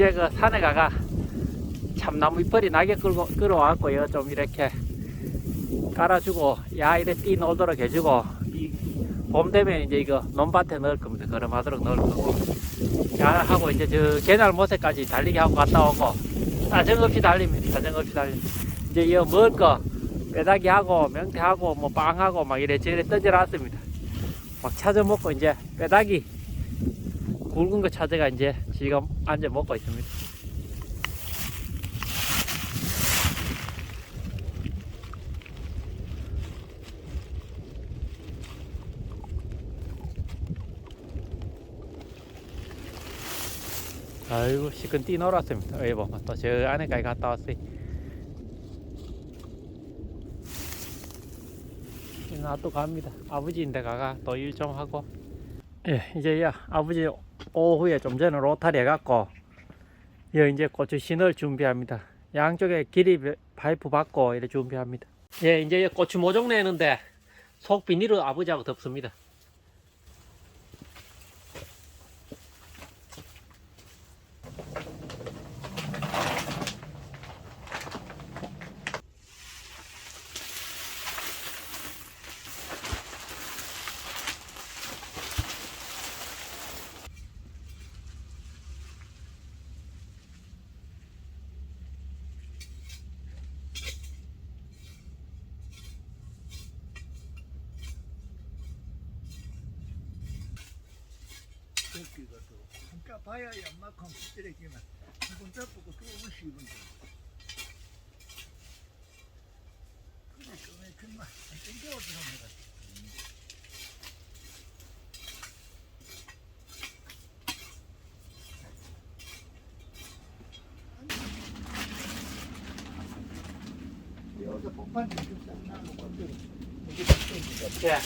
이제 그 산에 가가 참나무 잎벌이 나게 끌고 끌어와갖고요. 좀 이렇게 깔아주고 야 이래 뛰 놀도록 해주고 이 봄 되면 이제 이거 논밭에 넣을 겁니다. 걸음하도록 넣을 거고. 야 하고 이제 저 개날 모세까지 달리기 하고 갔다 오고. 사정 없이 달립니다. 사정 없이 달립니다. 이제 이거 먹을 거 빼다기 하고 명태하고 뭐 빵하고 막 이래 저래 던져놨습니다. 막 찾아 먹고 이제 빼다기 굵은 거 찾아가 이제 지금 앉아 먹고 있습니다. 아이고 시큰 뛰 놀았습니다. 여기 보면 또저 안에까지 갔다 왔어요. 나 또 갑니다. 아버지인데 가가 또 일 좀 하고. 예, 이제 야 아버지 오후에 좀 전에 로타리 해갖고 여 이제 고추 신을 준비합니다. 양쪽에 길이 파이프 받고 이래 준비합니다. 예, 이제 고추 모종 내는데 속 비닐을 아버지하고 덮습니다. 또 혼자 봐야 연막한 부드럽기만. 혼자 보고 조금 거 그래 그래 정말. 안 땡겨 들어옵니다. 여기서 폭발 좀 싹나고 건드려 이게 땡기가 예.